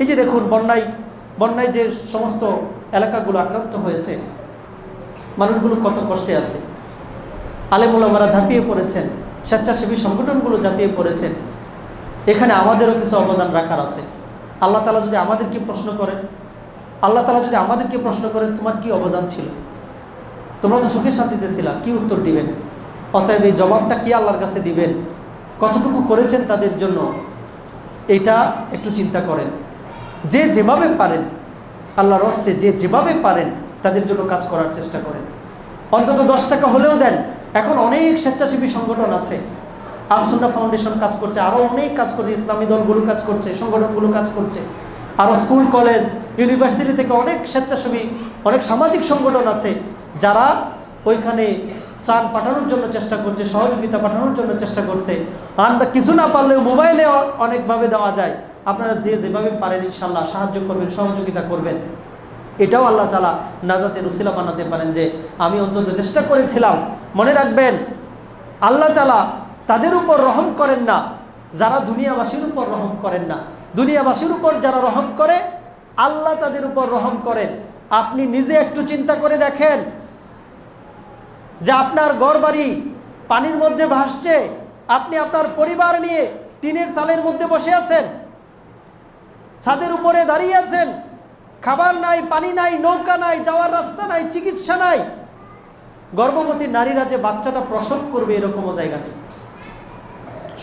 এই যে দেখুন, বন্যায় বন্যায় যে সমস্ত এলাকাগুলো আক্রান্ত হয়েছে, মানুষগুলো কত কষ্টে আছে। আলেমুলামারা ঝাঁপিয়ে পড়েছেন, স্বেচ্ছাসেবী সংগঠনগুলো ঝাঁপিয়ে পড়েছেন। এখানে আমাদেরও কিছু অবদান রাখার আছে। আল্লাহ তালা যদি আমাদেরকে প্রশ্ন করেন, আল্লাহ তালা যদি আমাদেরকে প্রশ্ন করেন, তোমার কি অবদান ছিল? তোমরা তো সুখে শান্তিতে ছিলা, কি উত্তর দিবেন? অতএব এই জবাবটা কি আল্লাহর কাছে দিবেন? কতটুকু করেছেন তাদের জন্য? এটা একটু চিন্তা করেন। যে যেভাবে পারেন, আল্লাহর হস্তে যে যেভাবে পারেন, তাদের জন্য কাজ করার চেষ্টা করেন। অন্তত দশ টাকা হলেও দেন। এখন অনেক স্বেচ্ছাসেবী সংগঠন আছে। আসন্না ফাউন্ডেশন কাজ করছে আরও অনেক কাজ করছে, ইসলামী দলগুলো কাজ করছে, সংগঠনগুলো কাজ করছে। আরও স্কুল, কলেজ, ইউনিভার্সিটি থেকে অনেক স্বেচ্ছাসেবী, অনেক সামাজিক সংগঠন আছে, যারা ওইখানে ত্রাণ পাঠানোর জন্য চেষ্টা করছে, সহযোগিতা পাঠানোর জন্য চেষ্টা করছে। আমরা কিছু না পারলেও মোবাইলে অনেকভাবে দেওয়া যায়। আপনারা যে যেভাবে পারেন ইনশাল্লাহ সাহায্য করবেন, সহযোগিতা করবেন। এটাও আল্লাহ তালা নাজাতের উসিলা বানাতে পারেন যে, আমি অন্তত চেষ্টা করেছিলাম। মনে রাখবেন, আল্লাহ তালা তাদের উপর রহম করেন না, যারা দুনিয়াবাসীর উপর রহম করেন না। দুনিয়াবাসীর উপর যারা রহম করে, আল্লাহ তাদের উপর রহম করেন। আপনি নিজে একটু চিন্তা করে দেখেন যে আপনার গড় বাড়ি পানির মধ্যে ভাসছে, আপনি আপনার পরিবার নিয়ে টিনের চালের মধ্যে বসে আছেন, ছাদের উপরে দাঁড়িয়ে আছেন, খাবার নাই, পানি নাই, নৌকা নাই, যাওয়ার রাস্তা নাই, চিকিৎসা নাই। গর্ভবতী নারীরা যে বাচ্চাটা প্রসব করবে এরকমও জায়গা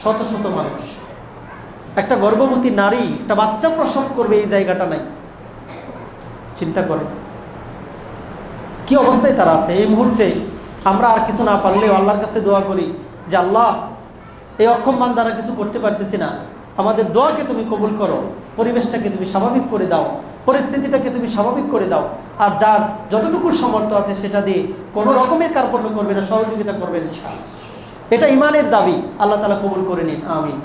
শত শত মানুষ। একটা গর্ভবতী নারী, একটা বাচ্চা প্রসব করবে এই জায়গাটা নাই। চিন্তা করেন। কি অবস্থায় তারা আছে? এই মুহূর্তে আমরা আর কিছু না পারলেও আল্লাহর কাছে দোয়া করি যে, আল্লাহ, এই অক্ষম মান দ্বারা কিছু করতে পারতেছি না। আমাদের দোয়াকে তুমি কবুল করো, পরিবেশটাকে তুমি স্বাভাবিক করে দাও, পরিস্থিতিটাকে তুমি স্বাভাবিক করে দাও। আর যার যতটুকু সামর্থ্য আছে সেটা দিয়ে কোনো রকমের কার্পণ্য করবে না, সহযোগিতা করবেন এটা ইমানের দাবি। আল্লাহ তালা কবুল করে নিন, আমিন।